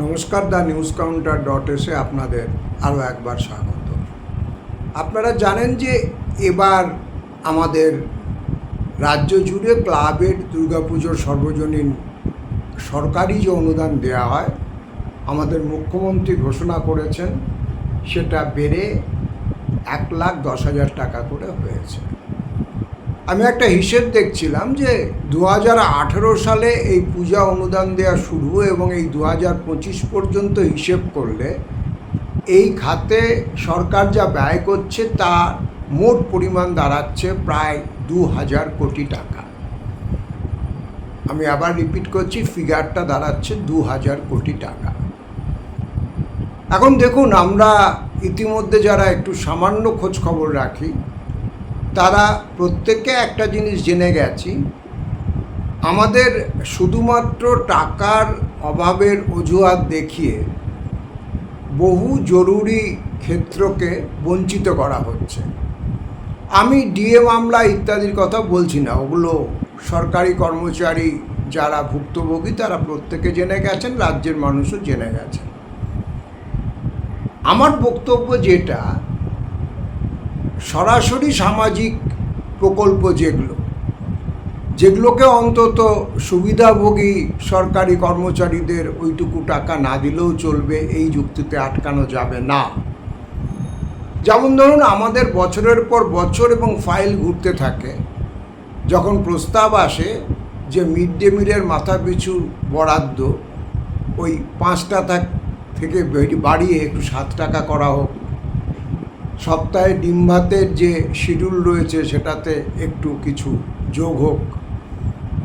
নমস্কার, the news counter dot এসে আপনাদের আরও একবার স্বাগত। আপনারা জানেন যে এবার আমাদের রাজ্য জুড়ে ক্লাবের দুর্গাপুজোর সর্বজনীন সরকারি যে অনুদান দেওয়া হয়, আমাদের মুখ্যমন্ত্রী ঘোষণা করেছেন, সেটা বেড়ে এক লাখ দশ হাজার টাকা করে হয়েছে। আমি একটা হিসেব দেখছিলাম যে দু হাজার আঠেরো সালে এই পূজা অনুদান দেওয়া শুরু এবং এই দু পর্যন্ত হিসেব করলে এই খাতে সরকার যা ব্যয় করছে তা মোট পরিমাণ দাঁড়াচ্ছে প্রায় দু হাজার কোটি টাকা। আমি আবার রিপিট করছি ফিগারটা দাঁড়াচ্ছে দু হাজার কোটি টাকা। এখন দেখুন, আমরা ইতিমধ্যে যারা একটু সামান্য খোঁজ খবর রাখি তারা প্রত্যেকে একটা জিনিস জেনে গেছি। আমাদের শুধুমাত্র টাকার অভাবের অজুহাত দেখিয়ে বহু জরুরি ক্ষেত্রকে বঞ্চিত করা হচ্ছে। আমি ডিএ মামলা ইত্যাদির কথা বলছি না, ওগুলো সরকারি কর্মচারী যারা ভুক্তভোগী, তারা প্রত্যেকে জেনে গেছেন, রাজ্যের মানুষও জেনে গেছেন। আমার বক্তব্য যেটা সরাসরি সামাজিক প্রকল্প যেগুলো, যেগুলোকে অন্তত সুবিধাভোগী সরকারি কর্মচারীদের ওইটুকু টাকা না দিলেও চলবে, এই যুক্তিতে আটকানো যাবে না। যেমন ধরুন, আমাদের বছরের পর বছর এবং ফাইল ঘুরতে থাকে, যখন প্রস্তাব আসে যে মিড ডে মিলের মাথা পিছু বরাদ্দ, ওই পাঁচটা থেকে বাড়িয়ে একটু সাত টাকা করা হোক সপ্তাহে ডিম ভাতের যে শিডিউল রয়েছে, সেটাতে একটু কিছু যোগ হোক।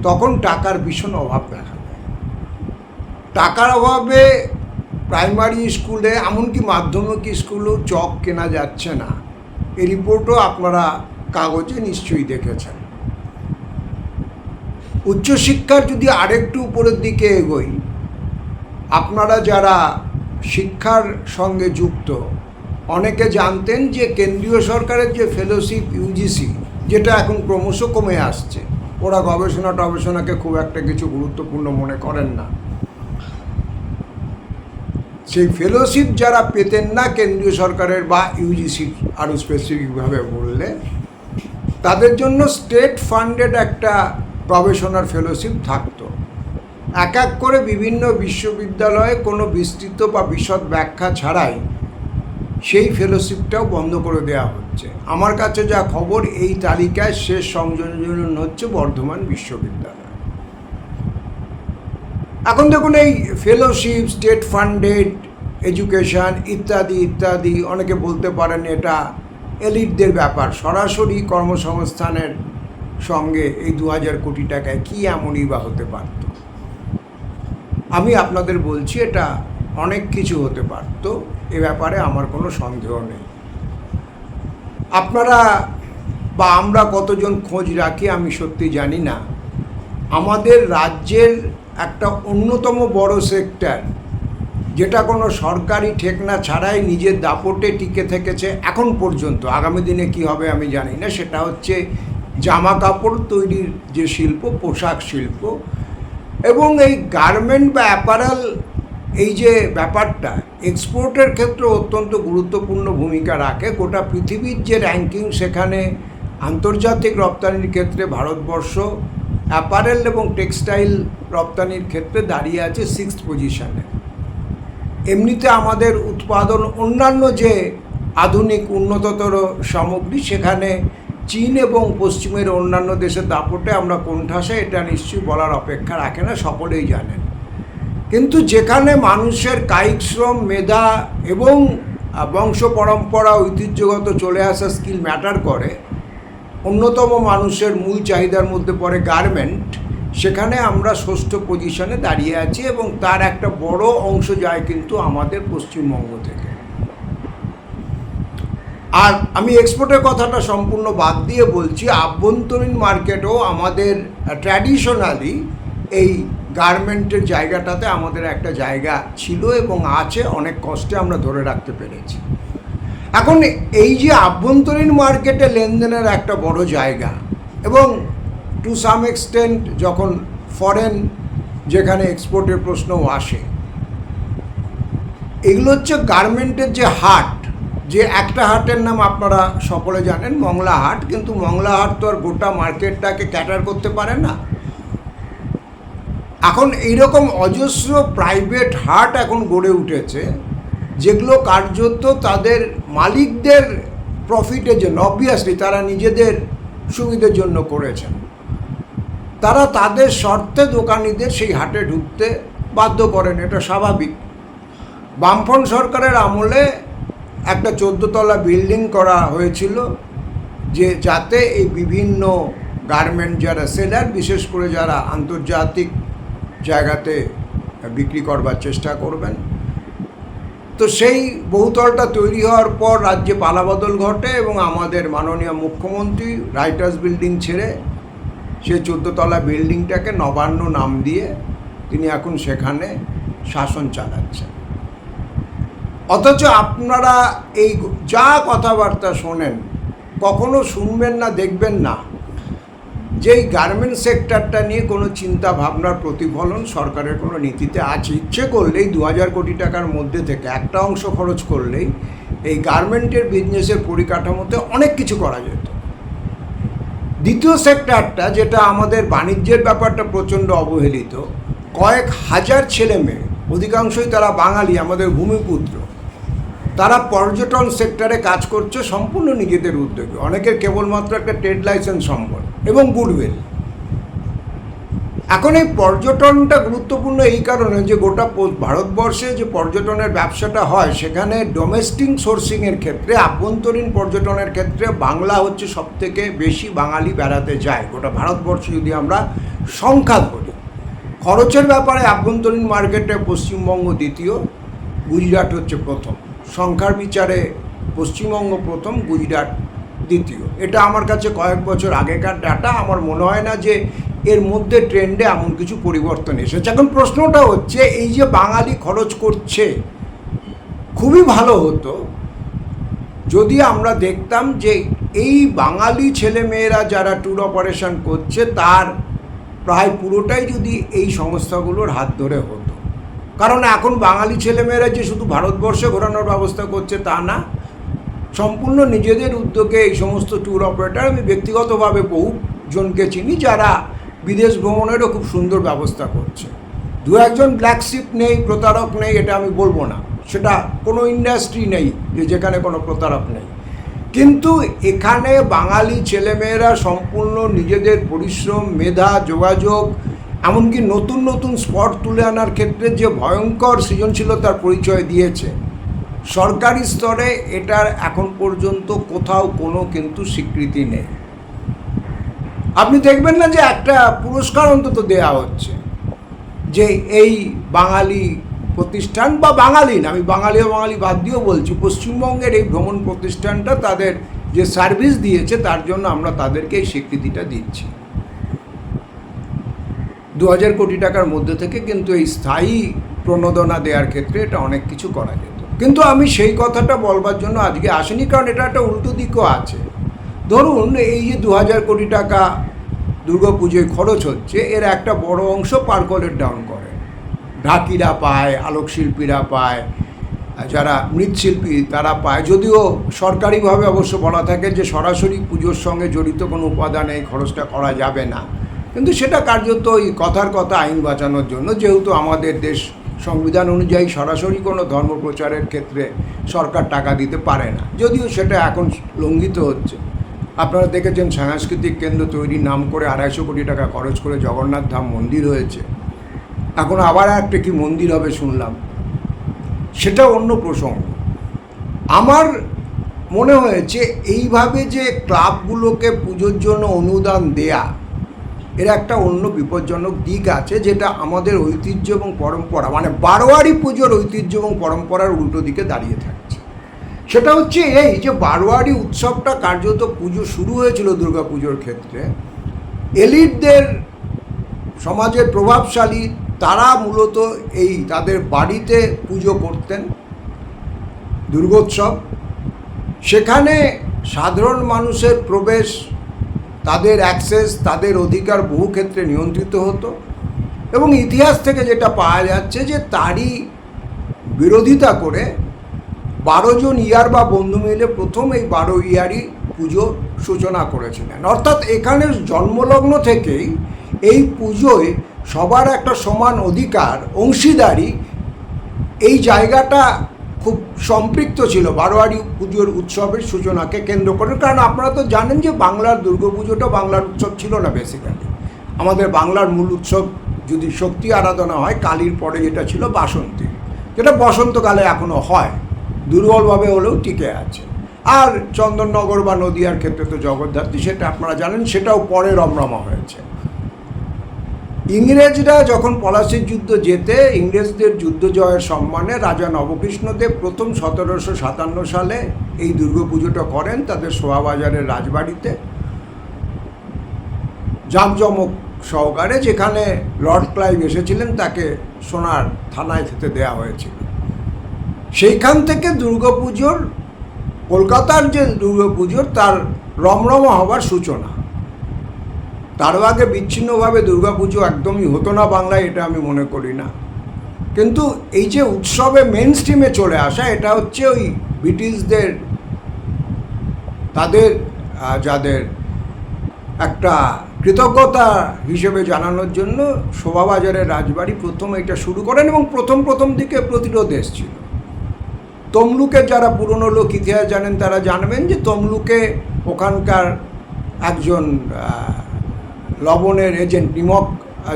তখন টাকার ভীষণ অভাব দেখা দেয়। টাকার অভাবে প্রাইমারি স্কুলে, এমনকি মাধ্যমিক স্কুলেও চক কেনা যাচ্ছে না। এই রিপোর্টও আপনারা কাগজে নিশ্চয়ই দেখেছেন। উচ্চশিক্ষার যদি আরেকটু উপরের দিকে এগোই, আপনারা যারা শিক্ষার সঙ্গে যুক্ত অনেকে জানতেন যে কেন্দ্রীয় সরকারের যে ফেলোশিপ ইউজিসি যেটা এখন ক্রমশ কমে আসছে, ওরা গবেষণা টবেষণাকে খুব একটা কিছু গুরুত্বপূর্ণ মনে করেন না। সেই ফেলোশিপ যারা পেতেন না কেন্দ্রীয় সরকারের বা ইউজিসি আরও স্পেসিফিকভাবে বললে, তাদের জন্য স্টেট ফান্ডেড একটা গবেষণার ফেলোশিপ থাকতো। এক এক করে বিভিন্ন বিশ্ববিদ্যালয়ে কোনো বিস্তৃত বা বিশদ ব্যাখ্যা ছাড়াই সেই ফেলোশিপটাও বন্ধ করে দেওয়া হচ্ছে। আমার কাছে যা খবর, এই তালিকায় শেষ সংযোজন হচ্ছে বর্ধমান বিশ্ববিদ্যালয়। এখন দেখুন এই ফেলোশিপ স্টেট ফান্ডেড এডুকেশান ইত্যাদি ইত্যাদি, অনেকে বলতে পারেন এটা এলিটদের ব্যাপার। সরাসরি কর্মসংস্থানের সঙ্গে এই দু হাজার কোটি টাকায় কী এমনই বা হতে পারত? আমি আপনাদের বলছি এটা অনেক কিছু হতে পারত। এ ব্যাপারে আমার কোনো সন্দেহ নেই। আপনারা বা আমরা কতজন খোঁজ রাখি আমি সত্যি জানি না। আমাদের রাজ্যের একটা অন্যতম বড় সেক্টর, যেটা কোনো সরকারি ঠেকনা ছাড়াই নিজের দাপটে টিকে থেকেছে এখন পর্যন্ত। আগামী দিনে কি হবে আমি জানি না। সেটা হচ্ছে জামা কাপড় তৈরির যে শিল্প, পোশাক শিল্প এবং এই গার্মেন্ট বা অ্যাপারাল এই যে ব্যাপারটা, এক্সপোর্টের ক্ষেত্রে অত্যন্ত গুরুত্বপূর্ণ ভূমিকা রাখে। গোটা পৃথিবীর যে র্যাঙ্কিং, সেখানে আন্তর্জাতিক রপ্তানির ক্ষেত্রে ভারতবর্ষ অ্যাপারেল এবং টেক্সটাইল রপ্তানির ক্ষেত্রে দাঁড়িয়ে আছে সিক্স পজিশনে এমনিতে আমাদের উৎপাদন, অন্যান্য যে আধুনিক উন্নততর সামগ্রী, সেখানে চীন এবং পশ্চিমের অন্যান্য দেশের দাপটে আমরা কোণঠাসে, এটা নিশ্চয়ই বলার অপেক্ষা রাখে না, সকলেই জানেন। কিন্তু যেখানে মানুষের কায়িক শ্রম, মেধা এবং বংশ পরম্পরা ঐতিহ্যগত চলে আসা স্কিল ম্যাটার করে, অন্যতম মানুষের মূল চাহিদার মধ্যে পড়ে গার্মেন্ট, সেখানে আমরা ষষ্ঠ পজিশনে দাঁড়িয়ে আছি এবং তার একটা বড় অংশ যায় কিন্তু আমাদের পশ্চিমবঙ্গ থেকে। আর আমি এক্সপোর্টের কথাটা সম্পূর্ণ বাদ দিয়ে বলছি, আভ্যন্তরীণ মার্কেটও আমাদের ট্র্যাডিশনালি এই গার্মেন্টের জায়গাটাতে আমাদের একটা জায়গা ছিল এবং আছে, অনেক কষ্টে আমরা ধরে রাখতে পেরেছি। এখন এই যে আভ্যন্তরীণ মার্কেটে লেনদেনের একটা বড় জায়গা এবং টু সাম এক্সটেন্ট যখন ফরেন যেখানে এক্সপোর্টের প্রশ্নও আসে, এগুলো হচ্ছে গার্মেন্টের যে হাট, যে একটা হাটের নাম আপনারা সকলে জানেন, মংলা হাট, কিন্তু মংলা হাট তো আর গোটা মার্কেটটাকে ক্যাটার করতে পারে না। এখন এইরকম অজস্র প্রাইভেট হাট এখন গড়ে উঠেছে, যেগুলো কার্যত তাদের মালিকদের প্রফিটের জন্য অবভিয়াসলি তারা নিজেদের সুবিধের জন্য করেছেন। তারা তাদের শর্তে দোকানিদের সেই হাটে ঢুকতে বাধ্য করেন, এটা স্বাভাবিক। বামফ্রন্ট সরকারের আমলে একটা চোদ্দোতলা বিল্ডিং করা হয়েছিল, যে যাতে এই বিভিন্ন গার্মেন্ট যারা সেলার বিশেষ করে যারা আন্তর্জাতিক জায়গাতে বিক্রি করবার চেষ্টা করবেন। তো সেই বহুতলটা তৈরি হওয়ার পর রাজ্যে পালাবদল ঘটে এবং আমাদের মাননীয় মুখ্যমন্ত্রী রাইটার্স বিল্ডিং ছেড়ে সেই চোদ্দোতলা বিল্ডিংটাকে নবান্ন নাম দিয়ে তিনি এখন সেখানে শাসন চালাচ্ছেন। অথচ আপনারা এই যা কথাবার্তা শোনেন, কখনো শুনবেন না, দেখবেন না। যে এই গার্মেন্ট সেক্টরটা নিয়ে কোনো চিন্তা ভাবনার প্রতিফলন সরকারের কোনো নীতিতে আছে ইচ্ছে করলেই দু হাজার কোটি টাকার মধ্যে থেকে একটা অংশ খরচ করলেই এই গার্মেন্টের বিজনেসের পরিকাঠামোতে অনেক কিছু করা যেত। দ্বিতীয় সেক্টরটা যেটা আমাদের বাণিজ্যের ব্যাপারটা প্রচণ্ড অবহেলিত, কয়েক হাজার ছেলে মেয়ে, অধিকাংশই তারা বাঙালি, আমাদের ভূমিপুত্র। তারা পর্যটন সেক্টরে কাজ করছে সম্পূর্ণ নিজেদের উদ্যোগে। অনেকের কেবলমাত্র একটা ট্রেড লাইসেন্স সম্বল এবং গুডউইল। এখন এই পর্যটনটা গুরুত্বপূর্ণ এই কারণে যে গোটা ভারতবর্ষে যে পর্যটনের ব্যবসাটা হয়, সেখানে ডোমেস্টিক সোর্সিংয়ের ক্ষেত্রে, আভ্যন্তরীণ পর্যটনের ক্ষেত্রে বাংলা হচ্ছে সবথেকে বেশি বাঙালি বেড়াতে যায়। গোটা ভারতবর্ষে যদি আমরা সংখ্যা ধরি। খরচের ব্যাপারে আভ্যন্তরীণ মার্কেটে পশ্চিমবঙ্গ দ্বিতীয়, গুজরাট হচ্ছে প্রথম। সংখ্যার বিচারে পশ্চিমবঙ্গ প্রথম, গুজরাট দ্বিতীয়। এটা আমার কাছে কয়েক বছর আগেকার ডাটা আমার মনে হয় না যে এর মধ্যে ট্রেন্ডে এমন কিছু পরিবর্তন এসেছে। এখন প্রশ্নটা হচ্ছে, এই যে বাঙালি খরচ করছে, খুবই ভালো হতো। যদি আমরা দেখতাম যে এই বাঙালি ছেলেমেয়েরা যারা ট্যুর অপারেশন করছে, তার প্রায় পুরোটাই যদি এই সংস্থাগুলোর হাত ধরে হতো। কারণ এখন বাঙালি ছেলেমেয়েরা যে শুধু ভারতবর্ষে ঘোরানোর ব্যবস্থা করছে তা না, সম্পূর্ণ নিজেদের উদ্যোগে এই সমস্ত ট্যুর অপারেটার আমি ব্যক্তিগতভাবে বহু জনকে চিনি যারা বিদেশ ভ্রমণেরও খুব সুন্দর ব্যবস্থা করছে। দু একজন ব্ল্যাক শিপ নেই, প্রতারক নেই, এটা আমি বলব না। সেটা কোনো ইন্ডাস্ট্রি নেই যে যেখানে কোনো প্রতারক নেই। কিন্তু এখানে বাঙালি ছেলেমেয়েরা সম্পূর্ণ নিজেদের পরিশ্রম, মেধা, যোগাযোগ এমনকি নতুন নতুন স্পট তুলে আনার ক্ষেত্রে যে ভয়ঙ্কর সৃজনশীলতার পরিচয় দিয়েছে, সরকারি স্তরে এটার এখন পর্যন্ত কোথাও কোনো কিন্তু স্বীকৃতি নেই। আপনি দেখবেন না যে একটা পুরস্কার অন্তত দেয়া হচ্ছে, যে এই বাঙালি প্রতিষ্ঠান বা বাঙালি না, আমি বাঙালি ও বাঙালি বাদ দিয়েও বলছি, পশ্চিমবঙ্গের এই ভ্রমণ প্রতিষ্ঠানটা তাদের যে সার্ভিস দিয়েছে, তার জন্য আমরা তাদেরকে এই স্বীকৃতিটা দিচ্ছি। দু হাজার কোটি টাকার মধ্যে থেকে কিন্তু এই স্থায়ী প্রণোদনা দেওয়ার ক্ষেত্রে এটা অনেক কিছু করা যেত। কিন্তু আমি সেই কথাটা বলবার জন্য আজকে আসিনি, কারণ এটা একটা উল্টো দিকও আছে। ধরুন, এই যে দু হাজার কোটি টাকা দুর্গাপুজোয় খরচ হচ্ছে, এর একটা বড় অংশ পার্কলের ডাউন করে। ঢাকিরা পায়, আলোকশিল্পীরা পায়, যারা মৃৎশিল্পী তারা পায়। যদিও সরকারিভাবে অবশ্য বলা থাকে যে সরাসরি পুজোর সঙ্গে জড়িত কোনো উপাদানে এই খরচটা করা যাবে না। কিন্তু সেটা কার্যত ওই কথার কথা আইন বাঁচানোর জন্য, যেহেতু আমাদের দেশ সংবিধান অনুযায়ী সরাসরি কোনো ধর্ম প্রচারের ক্ষেত্রে সরকার টাকা দিতে পারে না। যদিও সেটা এখন লঙ্ঘিত হচ্ছে। আপনারা দেখেছেন সাংস্কৃতিক কেন্দ্র তৈরির নাম করে আড়াইশো কোটি টাকা খরচ করে জগন্নাথ ধাম মন্দির হয়েছে। এখন আবার একটা কি মন্দির হবে শুনলাম। সেটা অন্য প্রসঙ্গ। আমার মনে হয়েছে, এইভাবে যে ক্লাবগুলোকে পুজোর জন্য অনুদান দেয়া এর একটা অন্য বিপজ্জনক দিক আছে, যেটা আমাদের ঐতিহ্য এবং পরম্পরা মানে বারোয়ারি পুজোর ঐতিহ্য এবং পরম্পরার উল্টো দিকে দাঁড়িয়ে থাকছে। সেটা হচ্ছে এই যে বারোয়ারি উৎসবটা কার্যত পুজো শুরু হয়েছিল দুর্গা পুজোর ক্ষেত্রে। এলিটদের সমাজের প্রভাবশালী তারা মূলত এই তাদের বাড়িতে পুজো করতেন, দুর্গোৎসব। সেখানে সাধারণ মানুষের প্রবেশ তাদের অ্যাক্সেস তাদের অধিকার বহু ক্ষেত্রে নিয়ন্ত্রিত হতো। এবং ইতিহাস থেকে যেটা পাওয়া যাচ্ছে যে তারই বিরোধিতা করে বারো জন ইয়ার বা বন্ধু মিলে প্রথম এই বারো ইয়ারই পুজো সূচনা করেছিলেন। অর্থাৎ এখানে জন্মলগ্ন থেকেই এই পুজোয় সবার একটা সমান অধিকার, অংশীদারি, এই জায়গাটা খুব সম্পৃক্ত ছিল বারোয়ারি পুজোর উৎসবের সূচনাকে কেন্দ্র করে। কারণ আপনারা তো জানেন যে বাংলার দুর্গাপুজোটা বাংলার উৎসব ছিল না বেসিক্যালি আমাদের বাংলার মূল উৎসব যদি শক্তি আরাধনা হয়, কালীর পরে যেটা ছিল বাসন্তী। যেটা বসন্তকালে এখনও হয়। দুর্বলভাবে হলেও টিকে আছে। আর চন্দননগর বা নদিয়ার ক্ষেত্রে তো জগদ্ধাত্রী, সেটা আপনারা জানেন, সেটাও পরে রমরমা হয়েছে। ইংরেজরা যখন পলাশির যুদ্ধ যেতে ইংরেজদের যুদ্ধ জয়ের সম্মানে রাজা নবকৃষ্ণদেব প্রথম সতেরোশো সাতান্ন সালে এই দুর্গাপুজোটা করেন তাদের শোভাবাজারের রাজবাড়িতে। জাঁকজমক সহকারে যেখানে লর্ড ক্লাইভ এসেছিলেন, তাকে সোনার থানায় খেতে দেওয়া হয়েছিল। সেইখান থেকে দুর্গাপুজোর কলকাতার যে দুর্গাপুজোর তার রমরমা হবার সূচনা। তারও আগে বিচ্ছিন্নভাবে দুর্গাপুজো একদমই হতো না বাংলায়, এটা আমি মনে করি না। কিন্তু এই যে উৎসবে মেন স্ট্রিমে চলে আসা, এটা হচ্ছে ওই ব্রিটিশদের, তাদের যাদের একটা কৃতজ্ঞতা হিসেবে জানানোর জন্য শোভাবাজারের রাজবাড়ি প্রথম এটা শুরু করেন এবং প্রথম প্রথম দিকে প্রতিরোধ এসছিল। তমলুকের যারা পুরনো লোক, ইতিহাস জানেন, তারা জানবেন যে তমলুকে ওখানকার একজন লবণের এজেন্ট নিমক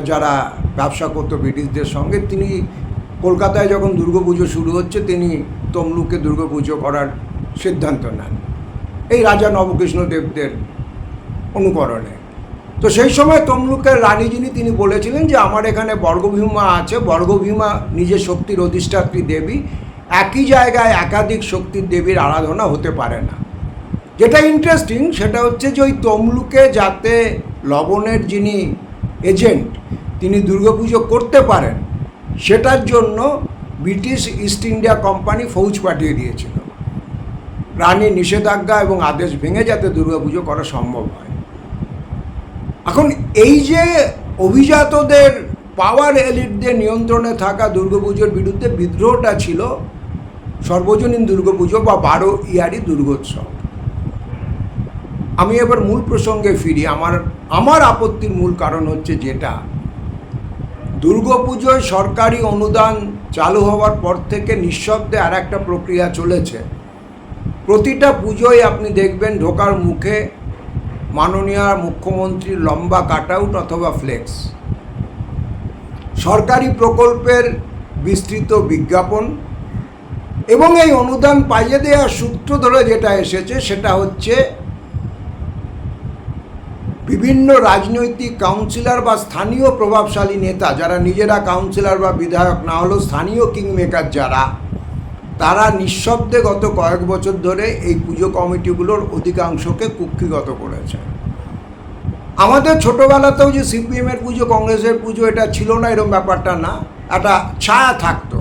যারা ব্যবসা করতো ব্রিটিশদের সঙ্গে, তিনি কলকাতায় যখন দুর্গাপুজো শুরু হচ্ছে, তিনি তমলুকে দুর্গাপুজো করার সিদ্ধান্ত নেন। এই রাজা নবকৃষ্ণ দেবদের অনুকরণে। তো সেই সময় তমলুকের রানী যিনি, তিনি বলেছিলেন যে, আমার এখানে বর্গভীমা আছে, বর্গভীমা নিজের শক্তির অধিষ্ঠাত্রী দেবী। একই জায়গায় একাধিক শক্তির দেবীর আরাধনা হতে পারে না। যেটা ইন্টারেস্টিং সেটা হচ্ছে যে ওই তমলুকে যাতে লবণের যিনি এজেন্ট, তিনি দুর্গাপুজো করতে পারেন, সেটার জন্য ব্রিটিশ ইস্ট ইন্ডিয়া কোম্পানি ফৌজ পাঠিয়ে দিয়েছিল। রানীর নিষেধাজ্ঞা এবং আদেশ ভেঙে যাতে দুর্গাপুজো করা সম্ভব হয়। এখন এই যে অভিজাতদের পাওয়ার এলিটদের নিয়ন্ত্রণে থাকা দুর্গাপুজোর বিরুদ্ধে বিদ্রোহটা ছিল সর্বজনীন দুর্গাপুজো বা বারো ইয়ারি দুর্গোৎসব। আমি এবার মূল প্রসঙ্গে ফিরি। আমার আমার আপত্তির মূল কারণ হচ্ছে যেটা। দুর্গাপুজোয় সরকারি অনুদান চালু হওয়ার পর থেকে নিঃশব্দে আর একটা প্রক্রিয়া চলেছে। প্রতিটা পুজোয় আপনি দেখবেন ঢোকার মুখে মাননীয় মুখ্যমন্ত্রীর লম্বা কাটআউট অথবা ফ্লেক্স। সরকারি প্রকল্পের বিস্তৃত বিজ্ঞাপন এবং এই অনুদান পাইয়ে দেওয়ার সূত্র ধরে যেটা এসেছে সেটা হচ্ছে বিভিন্ন রাজনৈতিক কাউন্সিলর বা স্থানীয় প্রভাবশালী নেতা, যারা নিজেরা কাউন্সিলর বা বিধায়ক না হলেও স্থানীয় কিংমেকার যারা, তারা নিঃশব্দে গত কয়েক বছর ধরে এই পুজো কমিটিগুলোর অধিকাংশকে কুক্ষিগত করেছে। আমাদের ছোটোবেলাতেও যে সিপিএমের পুজো, কংগ্রেসের পুজো, এটা ছিল না এরকম ব্যাপারটা না। একটা ছায়া থাকতো,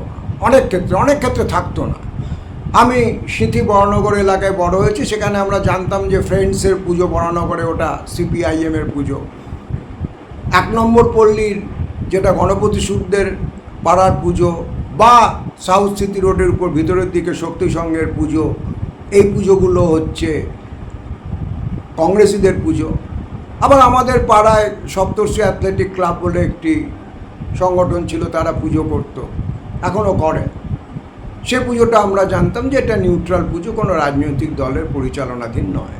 অনেক ক্ষেত্রে অনেক ক্ষেত্রে থাকতো না। আমি সিথি বরানগর এলাকায় বড় হয়েছি, সেখানে আমরা জানতাম যে ফ্রেন্ডসের পুজো বরানগরে ওটা সিপিআইএমের পুজো। এক নম্বর পল্লীর যেটা গণপতি সুরদের পাড়ার পুজো বা সাউথ সিটি রোডের উপর ভিতরের দিকে শক্তি সংঘের পুজো, এই পুজোগুলো হচ্ছে কংগ্রেসিদের পুজো। আবার আমাদের পাড়ায় সপ্তর্ষি অ্যাথলেটিক ক্লাব বলে একটি সংগঠন ছিল, তারা পুজো করত, এখনও করে। সে পুজোটা আমরা জানতাম যে এটা নিউট্রাল পুজো, কোনো রাজনৈতিক দলের পরিচালনাধীন নয়।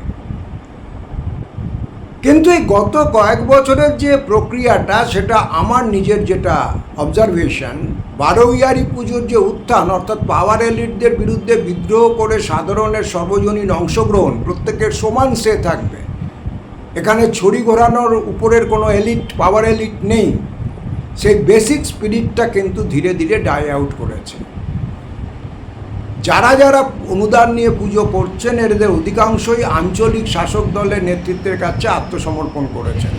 কিন্তু এই গত কয়েক বছরের যে প্রক্রিয়াটা, সেটা আমার নিজের যেটা অবজারভেশন বারোইয়ারি পুজোর যে উত্থান, অর্থাৎ পাওয়ার এলিটদের বিরুদ্ধে বিদ্রোহ করে সাধারণের সর্বজনীন অংশগ্রহণ, প্রত্যেকের সমান সে থাকবে। এখানে ছড়ি ঘোরানোর উপরের কোনো এলিট পাওয়ার এলিট নেই। সেই বেসিক স্পিরিটটা কিন্তু ধীরে ধীরে ডাই আউট করেছে। যারা যারা অনুদান নিয়ে পুজো করছেন, এদের অধিকাংশই আঞ্চলিক শাসক দলের নেতৃত্বের কাছে আত্মসমর্পণ করেছেন।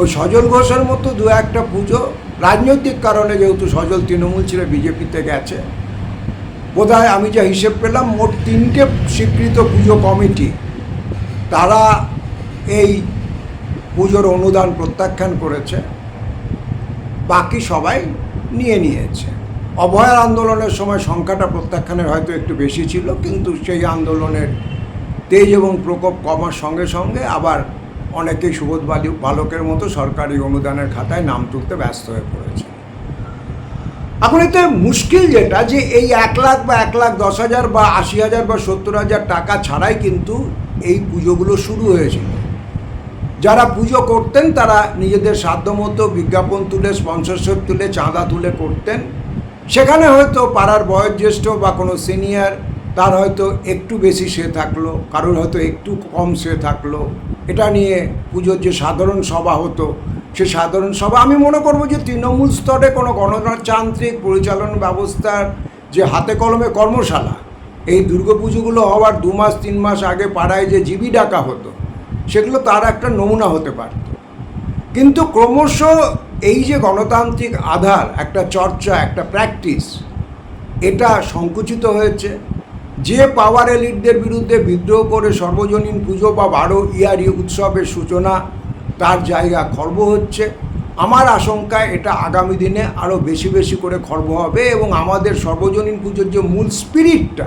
ওই সজল ঘোষের মতো দু একটা পুজো রাজনৈতিক কারণে যেহেতু সজল তৃণমূল ছিল বিজেপিতে গেছে, বোধহয় আমি যা হিসেব পেলাম, মোট তিনটে স্বীকৃত পুজো কমিটি, তারা এই পুজোর অনুদান প্রত্যাখ্যান করেছে, বাকি সবাই নিয়ে নিয়েছে। অভয়ার আন্দোলনের সময় সংখ্যাটা প্রত্যাখ্যানের হয়তো একটু বেশি ছিল, কিন্তু সেই আন্দোলনের তেজ এবং প্রকোপ কমার সঙ্গে সঙ্গে আবার অনেকেই সুবোধ বালু বালকের মতো সরকারি অনুদানের খাতায় নাম তুলতে ব্যস্ত হয়ে পড়েছে। এখন এতে মুশকিল যেটা যে এই এক লাখ বা এক লাখ দশ হাজার বা আশি হাজার বা সত্তর হাজার টাকা ছাড়াই কিন্তু এই পুজোগুলো শুরু হয়েছিল যারা পুজো করতেন তারা নিজেদের সাধ্যমতো বিজ্ঞাপন তুলে স্পন্সরশিপ তুলে, চাঁদা তুলে করতেন। সেখানে হয়তো পাড়ার বয়োজ্যেষ্ঠ বা কোনো সিনিয়র, তার হয়তো একটু বেশি সে থাকল, কারোর হয়তো একটু কম সে থাকল। এটা নিয়ে পুজোর যে সাধারণ সভা হতো, সে সাধারণ সভা, আমি মনে করব যে তৃণমূল স্তরে কোনো গণতান্ত্রিক পরিচালন ব্যবস্থার যে হাতে কলমে কর্মশালা, এই দুর্গাপুজোগুলো হওয়ার দু মাস, তিন মাস আগে পাড়ায় যে জিবি ডাকা হতো, সেগুলো তার একটা নমুনা হতে পারত। কিন্তু ক্রমশ এই যে গণতান্ত্রিক আধার, একটা চর্চা, একটা প্র্যাকটিস এটা সংকুচিত হয়েছে। যে পাওয়ার এলিটদের বিরুদ্ধে বিদ্রোহ করে সর্বজনীন পুজো বা বারো ইয়ারি উৎসবের সূচনা, তার জায়গা খর্ব হচ্ছে। আমার আশঙ্কা এটা আগামী দিনে আরও বেশি বেশি করে খর্ব হবে এবং আমাদের সর্বজনীন পুজোর যে মূল স্পিরিটটা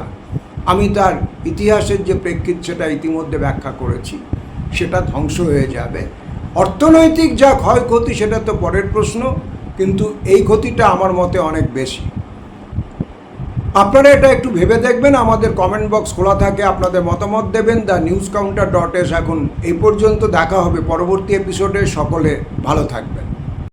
আমি তার ইতিহাসের যে প্রেক্ষিত সেটা ইতিমধ্যে ব্যাখ্যা করেছি। সেটা ধ্বংস হয়ে যাবে। অর্থনৈতিক যা ক্ষয়ক্ষতি সেটা তো পরের প্রশ্ন, কিন্তু এই ক্ষতিটা আমার মতে অনেক বেশি। আপনারা এটা একটু ভেবে দেখবেন, আমাদের কমেন্ট বক্স খোলা থাকে, আপনাদের মতামত দেবেন the news counter dot S এখন এই পর্যন্ত দেখা হবে। পরবর্তী এপিসোডে সকলে ভালো থাকবে